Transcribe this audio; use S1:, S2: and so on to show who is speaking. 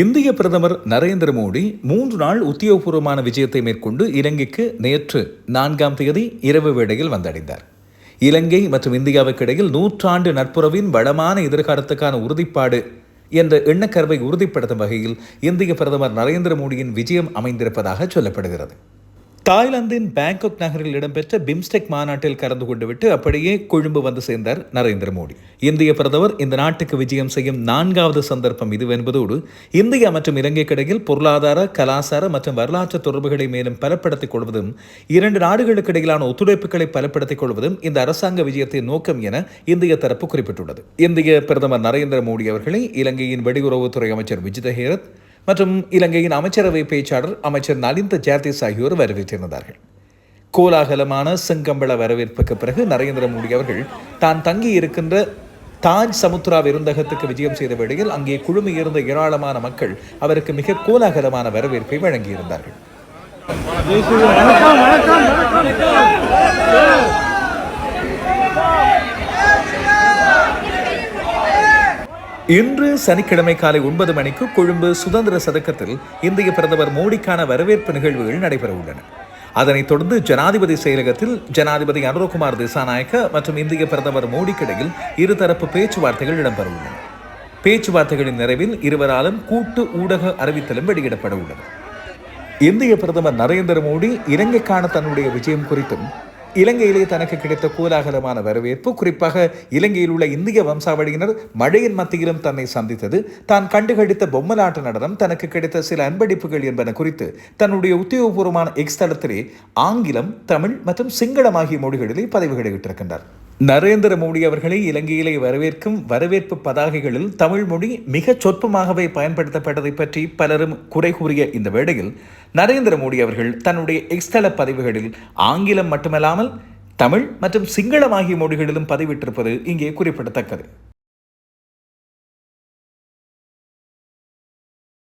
S1: இந்திய பிரதமர் நரேந்திர மோடி மூன்று நாள் உத்தியோகபூர்வமான விஜயத்தை மேற்கொண்டு இலங்கைக்கு நேற்று நான்காம் தேதி இரவு வேளையில் வந்தடைந்தார். இலங்கை மற்றும் இந்தியாவுக்கு இடையில் நூற்றாண்டு நட்புறவின் வளமான எதிர்காலத்துக்கான உறுதிப்பாடு என்ற எண்ணக்கருவை உறுதிப்படுத்தும் வகையில் இந்திய பிரதமர் நரேந்திர மோடியின் விஜயம் அமைந்திருப்பதாக சொல்லப்படுகிறது. தாய்லாந்தின் பேங்காக் நகரில் இடம்பெற்ற பிம்ஸ்டெக் மாநாட்டில் கலந்து கொண்டுவிட்டு அப்படியே கொழும்பு வந்து சேர்ந்தார் நரேந்திர மோடி. இந்திய பிரதமர் இந்த நாட்டுக்கு விஜயம் செய்யும் நான்காவது சந்தர்ப்பம் இது என்பதோடு இந்தியா மற்றும் இலங்கைக்கு இடையில் பொருளாதார கலாசார மற்றும் வரலாற்று தொடர்புகளை மேலும் பலப்படுத்திக் கொள்வதும் இரண்டு நாடுகளுக்கு இடையிலான ஒத்துழைப்புகளை பலப்படுத்திக் கொள்வதும் இந்த அரசாங்க விஜயத்தின் நோக்கம் என இந்திய தரப்பு குறிப்பிட்டுள்ளது. இந்திய பிரதமர் நரேந்திர மோடி அவர்களை இலங்கையின் வெளியுறவுத்துறை அமைச்சர் விஜித ஹேரத் மற்றும் இலங்கையின் அமைச்சரவை பேச்சாளர் அமைச்சர் நலிந்த ஜாதிஸ் ஆகியோர் வரவேற்றிருந்தார்கள். கோலாகலமான செங்கம்பள வரவேற்புக்கு பிறகு நரேந்திர மோடி அவர்கள் தான் தங்கி இருக்கின்ற தாஜ் சமுத்ரா விருந்தகத்துக்கு விஜயம் செய்த வேளையில் அங்கே குழுமியிருந்த ஏராளமான மக்கள் அவருக்கு மிக கோலாகலமான வரவேற்பை வழங்கியிருந்தார்கள். இன்று சனிக்கிழமை காலை ஒன்பது மணிக்கு கொழும்பு சுதந்திர சதக்கத்தில் இந்திய பிரதமர் மோடிக்கான வரவேற்பு நிகழ்வுகள் நடைபெற உள்ளன அதனைத் தொடர்ந்து ஜனாதிபதி செயலகத்தில் ஜனாதிபதி அனுரகுமார் திசாநாயக்க மற்றும் இந்திய பிரதமர் மோடிக்கிடையில் இருதரப்பு பேச்சுவார்த்தைகள் இடம்பெற உள்ளன பேச்சுவார்த்தைகளின் நிறைவில் இருவராலும் கூட்டு ஊடக அறிவித்தலும் வெளியிடப்பட உள்ளது இந்திய பிரதமர் நரேந்திர மோடி இலங்கைக்கான தன்னுடைய விஜயம் குறித்தும் இலங்கையிலே தனக்கு கிடைத்த கோலாகலமான வரவேற்பு குறிப்பாக இலங்கையில் உள்ள இந்திய வம்சாவளியினர் மழையின் மத்தியிலும் தன்னை சந்தித்தது. தான் கண்டுகளித்த பொம்மலாட்ட நடனம் தனக்கு கிடைத்த சில அன்பளிப்புகள் என்பன குறித்து தன்னுடைய உத்தியோகபூர்வமான எக்ஸ் தளத்திலே ஆங்கிலம் தமிழ் மற்றும் சிங்களம் ஆகிய மொழிகளிலே பதிவு விட்டிருக்கின்றார் நரேந்திர மோடி அவர்களை இலங்கையிலே வரவேற்கும் வரவேற்பு பதாகைகளில் தமிழ் மொழி மிக சொற்பமாகவே பயன்படுத்தப்பட்டதை பற்றி பலரும் குறை கூறிய இந்த வேளையில் நரேந்திர மோடி அவர்கள் தன்னுடைய எக்ஸ்தல பதிவுகளில் ஆங்கிலம் மட்டுமல்லாமல் தமிழ் மற்றும் சிங்களம் ஆகிய மொழிகளிலும் பதிவிட்டிருப்பது இங்கே குறிப்பிடத்தக்கது.